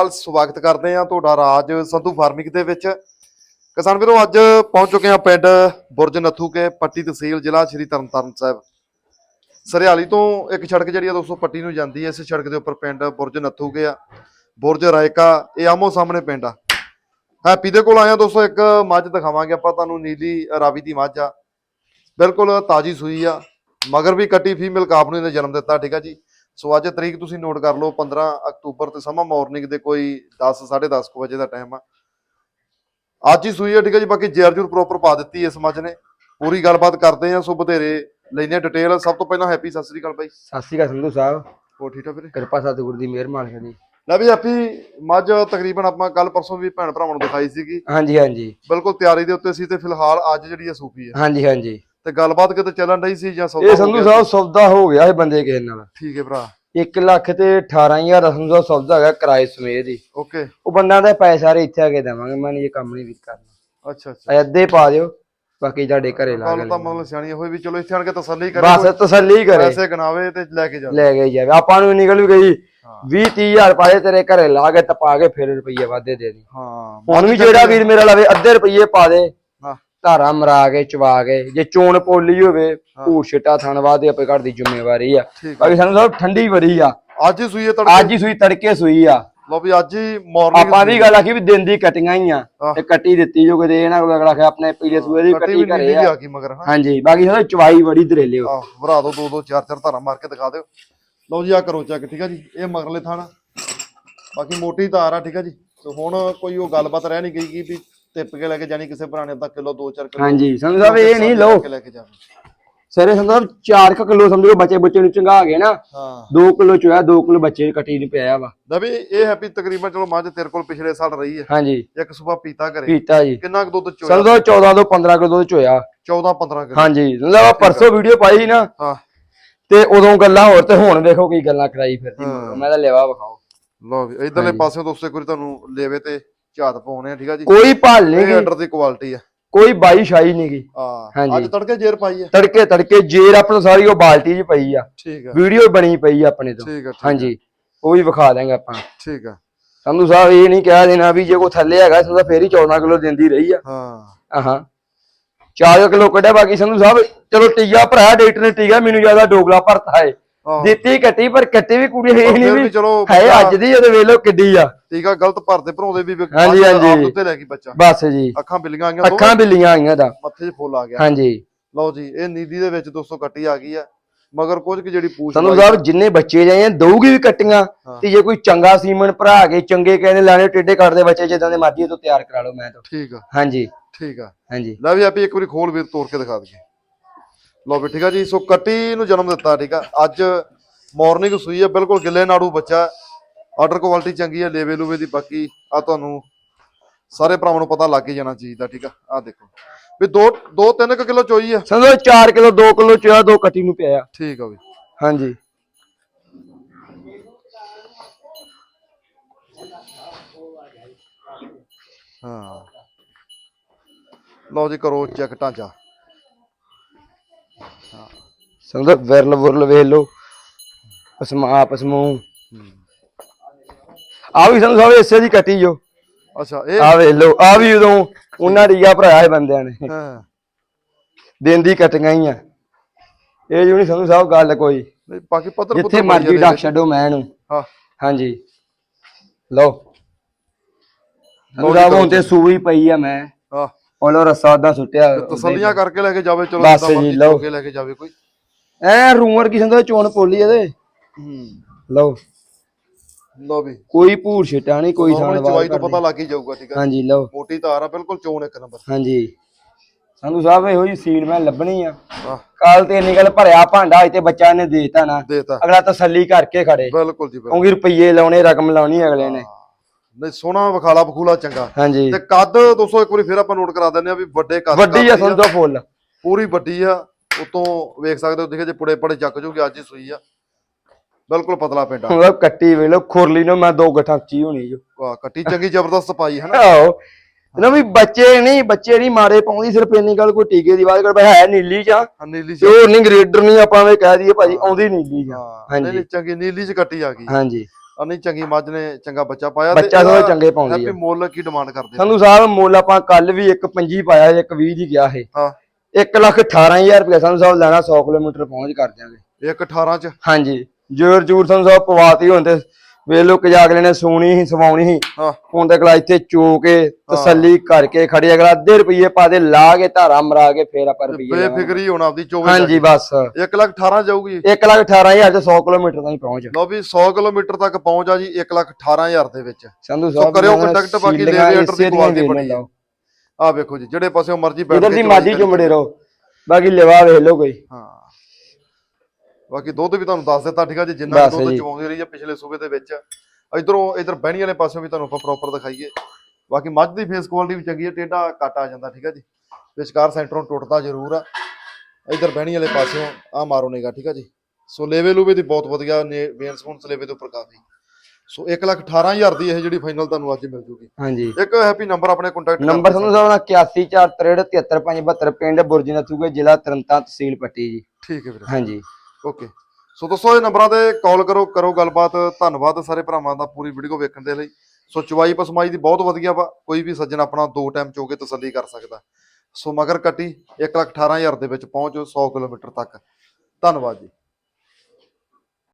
ਨਾਲ ਸਵਾਗਤ ਕਰਦੇ ਹਾਂ ਤੁਹਾਡਾ ਰਾਜ ਸੰਧੂ ਫਾਰਮਿੰਗ ਦੇ ਵਿੱਚ। ਕਿਸਾਨ ਵੀਰੋ, ਅੱਜ ਪਹੁੰਚ ਚੁੱਕੇ ਹਾਂ ਪਿੰਡ ਬੁਰਜ ਨੱਥੂਕੇ ਪੱਟੀ ਤਹਿਸੀਲ ਜ਼ਿਲ੍ਹਾ ਸ਼੍ਰੀ ਤਰਨਤਾਰਨ ਸਾਹਿਬ। ਸਰਿਆਲੀ ਤੋਂ ਇੱਕ ਸੜਕ ਜਿਹੜੀ ਆ ਦੋਸਤੋ ਪੱਟੀ ਨੂੰ ਜਾਂਦੀ ਹੈ ਇਸ ਸੜਕ ਦੇ ਉੱਪਰ ਪਿੰਡ ਬੁਰਜ ਨੱਥੂ ਕੇ ਆ। ਬੁਰਜ ਰਾਇਕਾ ਇਹ ਆਮੋ ਸਾਹਮਣੇ ਪਿੰਡ ਆ। ਹੈਪੀ ਦੇ ਕੋਲ ਆਇਆ ਦੋਸਤੋ, ਇੱਕ ਮੱਝ ਦਿਖਾਵਾਂਗੇ ਆਪਾਂ ਤੁਹਾਨੂੰ, ਨੀਲੀ ਰਾਵੀ ਦੀ ਮੱਝ ਆ। ਬਿਲਕੁਲ ਤਾਜੀ ਸੂਈ ਆ, ਮਗਰ ਵੀ ਕੱਟੀ ਫੀਮੇਲ ਕਾਫ ਨੂੰ ਇਹਨੇ ਜਨਮ ਦਿੱਤਾ, ਠੀਕ ਆ ਜੀ। ਸੋ ਅੱਜ ਤਰੀਕ ਤੁਸੀਂ ਨੋਟ ਕਰ ਲਓ 15 ਅਕਤੂਬਰ ਤੇ ਸਮਾਂ ਮਾਰਨਿੰਗ ਦੇ ਕੋਈ 10 10:30 ਵਜੇ ਦਾ ਟਾਈਮ ਆ। ਅੱਜ ਹੀ ਸੂਈ ਆ ਠੀਕ ਆ ਜੀ? ਬਾਕੀ ਜੇਰ ਜੂਰ ਪ੍ਰੋਪਰ ਪਾ ਦਿੱਤੀ ਇਸ ਮੱਝ ਨੇ। ਪੂਰੀ ਗੱਲਬਾਤ ਕਰਦੇ ਆ ਸੋ ਬਥੇਰੇ ਲੈਨੇ ਡਿਟੇਲ ਸਭ ਤੋਂ ਪਹਿਲਾਂ ਹੈਪੀ ਸਤਿ ਸ੍ਰੀ ਅਕਾਲ ਬਾਈ। ਸਤਿ ਸ਼੍ਰੀ ਅਕਾਲ ਸੰਧੂ ਸਾਹਿਬ। ਹੋ ਠੀਕ ਠਾਕ ਵੀਰੇ? ਕਿਰਪਾ ਸਤਿਗੁਰ ਦੀ ਮਿਹਰਬਾਨੀ ਜੀ। ਲੈ ਵੀ ਹੈਪੀ ਮੱਝ ਤਕਰੀਬਨ ਆਪਾਂ ਕੱਲ ਪਰਸੋਂ ਵੀ ਭੈਣ ਭਰਾਵਾਂ ਨੂੰ ਦਿਖਾਈ ਸੀਗੀ। ਹਾਂਜੀ ਹਾਂਜੀ। ਬਿਲਕੁਲ ਤਿਆਰੀ ਦੇ ਉੱਤੇ ਸੀ ਤੇ ਫਿਲਹਾਲ ਅੱਜ ਜਿਹੜੀ ਆ ਸੂਪੀ ਆ ਹਾਂਜੀ ਹਾਂਜੀ। ਤੇ ਗੱਲਬਾਤ ਕਿਤੇ ਚੱਲਣ ਰਹੀ ਸੀ ਜਾਂ ਸੌਦਾ ਇਹ ਸੰਧੂ? ਸਾਹਿਬ ਸੌਦਾ ਹੋ ਗਿਆ ਇਹ ਬੰਦੇ ਕਿਸੇ ਨਾਲ। ਠੀਕ ਹੈ ਭਰਾ। 1 ਲੱਖ ਤੇ 18000 ਦਾ ਸੰਧੂ ਸਾਹਿਬ ਸੌਦਾ ਹੈਗਾ ਕਿਰਾਏ ਸਮੇਤ ਹੀ। ਓਕੇ। ਉਹ ਬੰਦਾ ਦਾ ਪੈਸੇ ਸਾਰੇ ਇੱਥੇ ਆ ਕੇ ਦੇਵਾਂਗੇ ਮੈਂ ਇਹ ਕੰਮ ਨਹੀਂ ਵੀ ਕਰਨਾ ਅੱਛਾ। ਅੱਛਾ ਅੱਧੇ ਪਾ ਦਿਓ ਬਾਕੀ ਤੁਹਾਡੇ ਘਰੇ ਲਾ ਗੱਲ ਤਾਂ ਮਤਲਬ ਸਿਆਣੀ ਹੋਈ ਵੀ ਚਲੋ ਇੱਥੇ ਆਣ ਕੇ ਤਸੱਲੀ ਕਰੇ ਬਸ ਤਸੱਲੀ ਕਰੇ। ਪੈਸੇ ਗਣਾਵੇ ਤੇ ਲੈ ਕੇ ਜਾਵੇ। ਲੈ ਕੇ ਜਾਵੇ। ਆਪਾਂ ਨੂੰ ਨਿਕਲ ਵੀ ਗਈ ਹਾਂ। 20 30000 ਪਾਏ ਤੇਰੇ ਘਰੇ ਲਾ ਕੇ ਤਪਾ ਕੇ ਫਿਰ ਰੁਪਈਏ ਵਾਧੇ ਦੇ ਦੀ। ਹਾਂ ਹੁਣ ਵੀ ਜਿਹੜਾ ਵੀਰ ਮੇਰਾ ਲਵੇ ਅੱਧੇ ਰੁਪਈਏ ਪਾ ਦੇ। ਧਾਰਾ ਮਰਾ ਕੇ ਚਵਾ ਕੇ ਜੇ ਚੋਣ ਪੋਲੀ ਹੋਵੇ ਭੂਰ ਛਿੱਟਾ ਥਣਵਾ ਦੇ ਆਪੇ ਘਰ ਦੀ ਜ਼ਿੰਮੇਵਾਰੀ ਆ। ਬਾਕੀ ਸਾਨੂੰ ਸਭ ਠੰਡੀ ਬੜੀ ਆ। ਅੱਜ ਹੀ ਸੂਈ ਤੜਕੇ? ਅੱਜ ਹੀ ਸੂਈ ਤੜਕੇ ਸੂਈ ਆ। ਲੋ ਵੀ ਅੱਜ ਹੀ ਮਾਰਨਿੰਗ ਆਪਾਂ ਵੀ ਗੱਲ ਆਖੀ ਵੀ ਦਿਨ ਦੀ ਕਟੀਆਂ ਹੀ ਆ। ਤੇ ਕੱਟੀ ਦਿੱਤੀ ਜੋ ਕਿਤੇ ਇਹਨਾਂ ਕੋਲ ਅਗਲਾ ਆਖਿਆ ਆਪਣੇ ਪੀਲੇ ਸੂਏ ਦੀ ਕੱਟੀ ਘਰੇ ਆ। ਹਾਂਜੀ ਬਾਕੀ ਸਾਨੂੰ ਚਵਾਈ ਬੜੀ ਦਰੇਲੇ ਹੋ ਭਰਾ ਦੋ ਦੋ ਦੋ ਚਾਰ ਚਾਰ ਧਾਰਾਂ ਮਾਰ ਕੇ ਦਿਖਾ ਦਿਓ। ਲਓ ਜੀ ਆ ਕਰੋ ਚੈੱਕ ਠੀਕ ਆ ਜੀ? ਇਹ ਮਗਰਲੇ ਥਾਣਾ। ਬਾਕੀ ਮੋਟੀ ਧਾਰ ਆ ਠੀਕ ਆ ਜੀ? ਤੇ ਹੁਣ ਕੋਈ ਉਹ ਗੱਲਬਾਤ ਰਹਿ ਨਹੀਂ ਗਈ ਕਿ ਵੀ ਟਿੱਪ ਕੇ ਲੈ ਕੇ ਜਾਣੀ ਕਿਸੇ ਪੁਰਾਣੇ ਦਾ ਕਿਲੋ 2-4 ਕਿਲੋ ਹਾਂਜੀ ਸਾਨੂੰ ਸਾਹਿਬ ਇਹ ਨਹੀਂ ਲਓ। ਲੈ ਕੇ ਜਾਵੇ। ਸਰੇ ਸਾਨੂੰ ਸਾਹਿਬ 4 ਕਿਲੋ ਸਮਝੋ ਬੱਚੇ ਬੱਚੇ ਨੂੰ ਚੰਗਾ ਗਏ ਨਾ। ਹਾਂ। 2 ਕਿਲੋ ਚੋਇਆ 2 ਕਿਲੋ ਬੱਚੇ ਕੱਟੀ ਨੂੰ ਪਿਆ ਵਾ। ਦਬੀ ਇਹ ਹੈਪੀ ਤਕਰੀਬਨ ਚਲੋ ਮੱਝ ਤੇਰੇ ਕੋਲ ਪਿਛਲੇ ਸਾਲ ਰਹੀ ਹੈ। ਹਾਂਜੀ। ਇੱਕ ਸੁਬਾ ਪੀਤਾ ਕਰੇ। ਪੀਤਾ ਜੀ। ਕਿੰਨਾ ਕੁ ਦੁੱਧ ਚੋਇਆ? ਸਾਹਿਬ 14 ਤੋਂ 15 ਕਿਲੋ ਦੁੱਧ ਚੋਇਆ। 14 15 ਕਿਲੋ। ਹਾਂਜੀ। ਮਤਲਬ ਪਰਸੋਂ ਵੀਡੀਓ ਪਾਈ ਸੀ ਨਾ। ਹਾਂ। ਤੇ ਉਦੋਂ ਗੱਲਾਂ ਹੋਰ ਤੇ ਹੁਣ ਵੇਖੋ ਕੀ ਗੱਲਾਂ ਕਰਾਈ ਫਿਰਦੀ। ਮੈਂ ਤਾਂ ਲਿਵਾ ਵਿਖਾਓ। ਲਓ ਵੀ ਇਧਰਲੇ ਪਾਸੇ ਦੋਸਤੋ ਵਾਰੀ ਤੁਹਾਨੂੰ ਲੇਵੇ ਤੇ ਝਾਤ ਪਾਉਣੇ ਆ ਠੀਕ ਆ ਜੀ? ਕੋਈ ਭਾਲ ਨਹੀਂ ਇਹ ਗੀ। ਆਰਡਰ ਦੀ ਕੁਆਲਿਟੀ ਆ। ਕੋਈ ਬਾਈ ਸ਼ਾਈ ਨਹੀਂ ਗੀ। ਹਾਂਜੀ। ਅੱਜ ਤੜਕੇ ਜੇਰ ਪਾਈ ਆ। ਤੜਕੇ ਤੜਕੇ ਜੇਰ ਆਪਣੀ ਸਾਰੀ ਉਹ ਬਾਲਟੀ 'ਚ ਪਈ ਆ। ਠੀਕ ਆ। ਵੀਡੀਓ ਬਣੀ ਪਈ ਆ ਆਪਣੇ ਤੋਂ। ਠੀਕ ਆ ਠੀਕ ਆ, ਹਾਂਜੀ ਉਹ ਵੀ ਵਿਖਾ ਦਾਂਗੇ ਆਪਾਂ। ਠੀਕ ਆ। ਸੰਧੂ ਸਾਹਿਬ ਇਹ ਨਹੀਂ ਕਹਿ ਦੇਣਾ ਵੀ ਜੇ ਕੋਈ ਥੱਲੇ ਹੈਗਾ ਸੰਧੂ ਫੇਰ ਹੀ 14 ਕਿਲੋ ਦਿੰਦੀ ਰਹੀ ਆ। ਹਾਂ। ਆਹਾਂ 4 ਕਿਲੋ ਕੱਢਿਆ ਬਾਕੀ ਸੰਧੂ ਸਾਹਿਬ ਚਲੋ ਟੀਆ ਭਰਾ ਡਾਕਟਰ ਨੇ ਟੀਆ ਮੈਨੂੰ ਜ਼ਿਆਦਾ ਡੋਗਲਾ ਭਰਤਾ ਏ। ਦਿੱਤੀ ਕੱਟੀ ਪਰ ਕੱਟੀ ਵੀ ਕੁੜੀ ਹੈ ਨਹੀਂ ਵੀ ਹੈ ਅੱਜ ਦੀ ਉਹਦੇ ਵੇਲੋ ਕਿੱਡੀ ਆ। ਟੀਕਾ ਗਲਤ ਭਰਦੇ ਭਰਾਉਂਦੇ ਵੀ ਹਾਂਜੀ, ਹਾਂਜੀ। ਉੱਤੇ ਲੈ ਗਈ ਬੱਚਾ। ਬਸ ਜੀ। ਅੱਖਾਂ ਬਿੱਲੀਆਂ ਆਈਆਂ ਅੱਖਾਂ ਬਿੱਲੀਆਂ ਆਈਆਂ ਦਾ। ਮੱਥੇ 'ਚ ਫੁੱਲ ਆ ਗਿਆ। ਹਾਂਜੀ। ਲਓ ਜੀ ਇਹ ਨੀਲੀ ਦੇ ਵਿੱਚ ਦੋਸਤੋ ਕੱਟੀ ਆ ਗਈ ਆ। ਮਗਰ ਕੁਝ ਕਿ ਜਿਹੜੀ ਪੂਛ ਲਾਈ- ਸਾਹਿਬ ਜਿੰਨੇ ਬੱਚੇ ਜਾਏ ਦਊਗੀ ਵੀ ਕੱਟੀਆਂ। ਤੇ ਜੇ ਕੋਈ ਚੰਗਾ ਸੀਮਨ ਭਰਾ ਕੇ ਚੰਗੇ ਕਹਿੰਦੇ ਲੈਣੇ ਟੇਡੇ ਕੱਟਦੇ ਬੱਚੇ ਜਿੱਦਾਂ ਦੇ ਮਰਜ਼ੀ ਤੋਂ ਤਿਆਰ ਕਰਾ ਲਓ ਮੈਂ ਤਾਂ। ਠੀਕ ਆ। ਹਾਂਜੀ। ਠੀਕ ਆ। ਹਾਂਜੀ। ਲੈ ਵੀ ਆਪੀ ਇੱਕ ਵਾਰੀ ਖੋਲ ਵੀਰ ਤੋੜ ਕੇ ਦਿਖਾ ਦਈਏ। ਲਓ ਵੀ ਠੀਕ ਆ ਜੀ ਸੋ ਕੱਟੀ ਨੂੰ ਜਨਮ ਦਿੱਤਾ ਠੀਕ ਆ। ਅੱਜ ਮਾਰਨਿੰਗ ਸੂਈ ਆ ਬਿਲਕੁਲ ਗਿੱਲੇ ਨਾੜੂ ਬੱਚਾ ਆਰਡਰ ਕੁਆਲਿਟੀ ਚੰਗੀ ਆ ਲੇਵੇ ਲੂਵੇ ਦੀ ਬਾਕੀ ਆ ਤੁਹਾਨੂੰ ਸਾਰੇ ਭਰਾਵਾਂ ਨੂੰ ਪਤਾ ਲੱਗ ਹੀ ਜਾਣਾ ਚੀਜ਼ ਦਾ ਠੀਕ ਆ। ਆ ਦੇਖੋ। ਵੀ 2 2 3 ਕਿਲੋ ਚੋਈ ਆ। ਸੰਧੂ 4 ਕਿਲੋ 2 ਕਿਲੋ ਚੋਇਆ ਦੋ ਕੱਟੀ ਨੂੰ ਪਿਆ। ਠੀਕ ਆ ਵੀ। ਹਾਂਜੀ। ਹਾਂ। ਲਓ ਜੀ ਕਰੋ ਚੈੱਕ ਢਾਂਚਾ। ਸੰਧੂ ਵਿਰਲ ਵੁਰਲ ਵੇਖ ਲਓ ਪਸਮਾ ਪਸਮੂ ਆ ਵੀ ਸੰਧੂ ਸਾਹਿਬ ਇਸੇ ਦੀ ਕੱਟੀ ਜੋ। ਅੱਛਾ ਇਹ ਆ ਵੇਖ ਲਓ ਆ ਵੀ ਉਦੋਂ ਉਹਨਾਂ ਡੀਗਾ ਭਰਾਇਆ ਹੈ ਬੰਦਿਆਂ ਨੇ। ਹਾਂ। ਦਿਨ ਦੀ ਕੱਟੀਆਂ ਹੀ ਆ। ਇਹ ਜੋ ਨਹੀਂ ਸੰਧੂ ਸਾਹਿਬ ਗੱਲ ਕੋਈ। ਬਾਕੀ ਪੱਧਰ ਜਿੱਥੇ ਪੁੱਤਰ ਮਰਜ਼ੀ ਡੱਕ ਛੱਡੋ ਮੈਂ ਇਹਨੂੰ ਹਾਂ। ਹਾਂਜੀ। ਲਓ। ਸੰਧੂ ਸਾਹਿਬ ਹੁਣ ਤੇ ਸੂਈ ਪਈ ਆ ਮੈਂ। ਹਾਂ। ਉਹਲੋ ਰੱਸਾ ਦਾ ਸੁੱਟਿਆ ਤਸੱਲੀਆਂ ਕਰਕੇ ਲੈ ਕੇ ਜਾਵੇ ਚਲੋ ਬਸ ਜੀ, ਲਓ। ਕੇ ਲੈ ਕੇ ਜਾਵੇ ਕੋਈ। ਐ ਰੂਮਰ ਕੀ ਸੰਧੂ ਚੋਣ ਪੋਲੀ ਇਹਦੇ। ਹੂੰ। ਲਓ। ਲਓ ਵੀ। ਕੋਈ ਭੂਰ ਛਿਟਾ ਨਹੀਂ ਕੋਈ ਸਾਨ ਚਵਾਈ ਤੋਂ ਪਤਾ ਲੱਗ ਹੀ ਜਾਊਗਾ ਠੀਕ ਆ। ਹਾਂਜੀ ਲਓ। ਮੋਟੀ ਤਾਰ ਆ ਬਿਲਕੁਲ ਚੋਣ ਇੱਕ ਨੰਬਰ। ਹਾਂਜੀ। ਸੰਧੂ ਸਾਹਿਬ ਇਹੋ ਜੀ ਸੀਲ ਮੈਂ ਲੱਭਣੀ ਆ। ਕੱਲ ਤੇ ਇੰਨੀ ਗੱਲ ਭਰਿਆ ਭਾਂਡਾ ਇੱਥੇ ਬੱਚਾ ਨੇ ਦੇਤਾ ਨਾ। ਅਗਲਾ ਤਸੱਲੀ ਕਰਕੇ ਖੜੇ। ਬਿਲਕੁਲ ਜੀ ਬਿਲਕੁਲ। ਕਿਉਂਕਿ ਰੁਪਈਏ ਲਾਉਣੇ ਰਕਮ ਲਾਉਣੀ ਅਗਲੇ ਨੇ। ਹਾਂ। ਨਹੀਂ ਸੋਹਣਾ ਵਿਖਾਲਾ ਬਖੂਲਾ ਚੰਗਾ। ਹਾਂਜੀ। ਤੇ ਕੱਦ ਦੋਸਤੋ ਇੱਕ ਵਾਰੀ ਫਿਰ ਆਪਾਂ ਨੋਟ ਕਰਾ ਦਿੰਦੇ ਆ ਵੀ ਵੱਡੇ ਕੱਦ ਵੱਡੀ ਆ ਸੰਧੂ ਫੁੱਲ। ਪੂਰੀ ਵੱਡੀ ਆ ਉਤੋਂ ਵੇਖ ਸਕਦੇ ਹੋ ਦੇਖੇ ਜੇ ਪੁੜੇ ਪੜੇ ਚੱਕ ਜੂਗੀ ਅੱਜ ਹੀ ਸੂਈ ਆ। ਬਿਲਕੁਲ ਪਤਲਾ ਪਿੰਡਾ ਹੁਣ ਕੱਟੀ ਵੇਖ ਲਓ ਖੁਰਲੀ ਨੂੰ ਮੈਂ ਦੋ ਗੱਠਾਂ ਚੀ ਹੋਣੀ ਜੋ। ਵਾਹ ਕੱਟੀ ਚੰਗੀ ਜ਼ਬਰਦਸਤ ਪਾਈ ਹਨਾ ਆਹੋ। ਨਾ ਵੀ ਬੱਚੇ ਨਹੀਂ ਬੱਚੇ ਨਹੀਂ ਮਾਰੇ ਪਾਉਂਦੀ ਸਿਰਫ ਇੰਨੀ ਗੱਲ ਕੋਈ ਟੀਕੇ ਦੀ ਬਾਤ ਕਰ ਬਈ ਹੈ ਨੀਲੀ ਚ ਹਾਂ, ਨੀਲੀ ਚ ਹੋਰ ਨਹੀਂ ਗ੍ਰੇਡਰ ਨਹੀਂ ਆਪਾਂ ਵੇ ਕਹਿ ਦਈਏ ਭਾਜੀ ਆਉਂਦੀ ਨੀਲੀ ਚ। ਹਾਂ ਹਾਂਜੀ। ਚੰਗੀ ਨੀਲੀ ਚ ਕੱਟੀ ਆ ਗਈ। ਹਾਂਜੀ। ਨਹੀਂ ਚੰਗੀ ਮੱਝ ਨੇ ਚੰਗਾ ਬੱਚਾ ਪਾਇਆ ਬੱਚਾ ਥੋੜਾ ਚੰਗੇ ਪਾਉਂਦੀ ਆ। ਮੁੱਲ ਕੀ ਡਿਮਾਂਡ ਕਰਦੇ? ਸੰਧੂ ਸਾਹਿਬ ਮੁੱਲ ਆਪਾਂ ਕੱਲ ਵੀ ਇੱਕ 25 ਪਾਇਆ ਇੱਕ 20 ਦੀ ਗਿਆ ਇਹ ਹਾਂ। 1 ਲੱਖ 18000 ਰੁਪਏ ਸੰਧੂ ਸਾਹਿਬ ਲੈਣਾ 100 ਕਿਲੋਮੀਟਰ ਪਹੁੰਚ ਕਰ ਦਿਆਂਗੇ। ਇੱਕ 18 ਚ? ਹਾਂਜੀ। ਜੋਰ ਜੂਰ ਸੰਧੂ ਸਾਹਿਬ ਪਵਾਤੀ ਹੁੰਦੇ। ਵੇਖ ਲੋ ਕਿ ਅਗਲੇ ਨੇ ਸੋਣੀ ਸੀ ਸਵਾਉਣੀ ਹਾਂ। ਹੁਣ ਤੱਕ ਲਾ ਇੱਥੇ ਚੋ ਕੇ ਤਸੱਲੀ ਕਰਕੇ ਖੜੀ ਅਗਲਾ ਅੱਧੇ ਰੁਪਏ ਪਾ ਦੇ ਲਾ ਕੇ ਧਾਰਾ ਮਰਾ ਕੇ ਫੇਰ ਆਪਾਂ ਰੁਪਏ ਬੇਫਿਕਰੀ ਹੁਣ ਆਪਦੀ ਚੋਵੇ ਹਾਂਜੀ ਬਸ। 1 ਲੱਖ 18 ਜਾਊਗੀ। 1 ਲੱਖ 18000 ਤੇ 100 ਕਿਲੋਮੀਟਰ ਤਾਈਂ ਪਹੁੰਚ। ਲਓ ਵੀ 100 ਕਿਲੋਮੀਟਰ ਤੱਕ ਪਹੁੰਚ ਆ ਜੀ 1 ਲੱਖ 18000 ਦੇ ਵਿੱਚ। ਸੰਧੂ ਸਾਹਿਬ ਕਰਿਓ ਮੈਂ contact, ਬਾਕੀ ਸੀਲੀਆਂ ਲੇਵੇਟਰ ਦੀ ਇਸੇ ਦੀਆਂ ਕੁਆਲਿਟੀ ਵੇਖ ਬਣੀ। ਲਓ। ਆ ਵੇਖੋ ਜੀ ਜਿਹੜੇ ਪਾਸਿਓਂ ਮਰਜ਼ੀ ਬੈਠ ਇਧਰ ਦੀ ਕੇ ਚਵਾਈ ਚੁੰਮੜੇ ਰਹੋ। ਬਾਕੀ ਲਿਵਾ ਵੇਖ ਲਓ ਕੋਈ। ਹਾਂ। ਬਾਕੀ ਦੁੱਧ ਵੀ ਤੁਹਾਨੂੰ ਦੱਸ ਦਿੱਤਾ ਠੀਕ ਆ ਜੀ? ਜਿੰਨਾ ਦੁੱਧ। ਚਵਾਉਂਦੀ ਰਹੀ ਆ ਪਿਛਲੇ ਸੂਬੇ ਦੇ ਵਿੱਚ। ਇਧਰੋਂ ਇਧਰ ਬਹਿਣੀ ਵਾਲੇ ਪਾਸਿਓਂ ਵੀ ਤੁਹਾਨੂੰ ਆਪਾਂ ਪ੍ਰੋਪਰ ਦਿਖਾਈਏ। ਬਾਕੀ ਮੱਝ ਦੀ ਫੇਸ ਕੁਆਲਿਟੀ ਵੀ ਚੰਗੀ ਹੈ ਟੇਢਾ ਕੱਟ ਆ ਜਾਂਦਾ ਠੀਕ ਆ ਜੀ? ਵਿਚਕਾਰ ਸੈਂਟਰੋਂ ਟੁੱਟਦਾ ਜ਼ਰੂਰ ਆ। ਇਧਰ ਬਹਿਣੀ ਵਾਲੇ ਪਾਸਿਓਂ ਆ ਮਾਰੋ ਨੇਗਾ ਠੀਕ ਆ ਜੀ? ਸੋ ਲੇਵੇ ਲੂਵੇ ਦੀ ਬਹੁਤ ਵਧੀਆ ਨੇ ਵੇਨ ਸਪੂਨਸ ਲੇਵੇ ਦੇ ਉੱਪਰ ਕਾਫੀ। ਸੋ 1 ਲੱਖ 18000 ਦੀ ਇਹ ਜਿਹੜੀ ਫਾਈਨਲ ਤੁਹਾਨੂੰ ਅੱਜ ਮਿਲ ਜੂਗੀ। ਹਾਂਜੀ। ਇੱਕ ਹੈਪੀ ਨੰਬਰ ਆਪਣੇ ਕੰਟੈਕਟ ਨੰਬਰ ਸੰਧੂ ਸਾਹਿਬ ਦਾ 8143373572 ਪਿੰਡ ਬੁਰਜੀ ਨਥੂਗੇ ਜ਼ਿਲ੍ਹਾ ਤਰਨਤਾਰਨ ਤਹਿਸੀਲ ਪੱਟੀ ਜੀ। ਠੀਕ ਹੈ ਵੀਰੇ। ਹਾਂਜੀ। ਓਕੇ। ਸੋ ਦੋਸਤੋ, ਇਹ ਨੰਬਰਾਂ ਤੇ ਕਾਲ ਕਰੋ ਕਰੋ ਗੱਲਬਾਤ। ਧੰਨਵਾਦ ਸਾਰੇ ਭਰਾਵਾਂ ਦਾ ਪੂਰੀ ਵੀਡੀਓ ਵੇਖਣ ਦੇ ਲਈ। ਸੋ ਚਵਾਈ ਪਸਮਾਈ ਦੀ ਬਹੁਤ ਵਧੀਆ ਵਾ। ਕੋਈ ਵੀ ਸੱਜਣ ਆਪਣਾ ਦੋ ਟਾਈਮ ਚੋ ਕੇ ਤਸੱਲੀ ਕਰ ਸਕਦਾ। ਸੋ ਮਗਰ ਕੱਟੀ 118000 ਦੇ ਵਿੱਚ ਪਹੁੰਚ 100 ਕਿਲੋਮੀਟਰ ਤੱਕ। ਧੰਨਵਾਦ ਜੀ।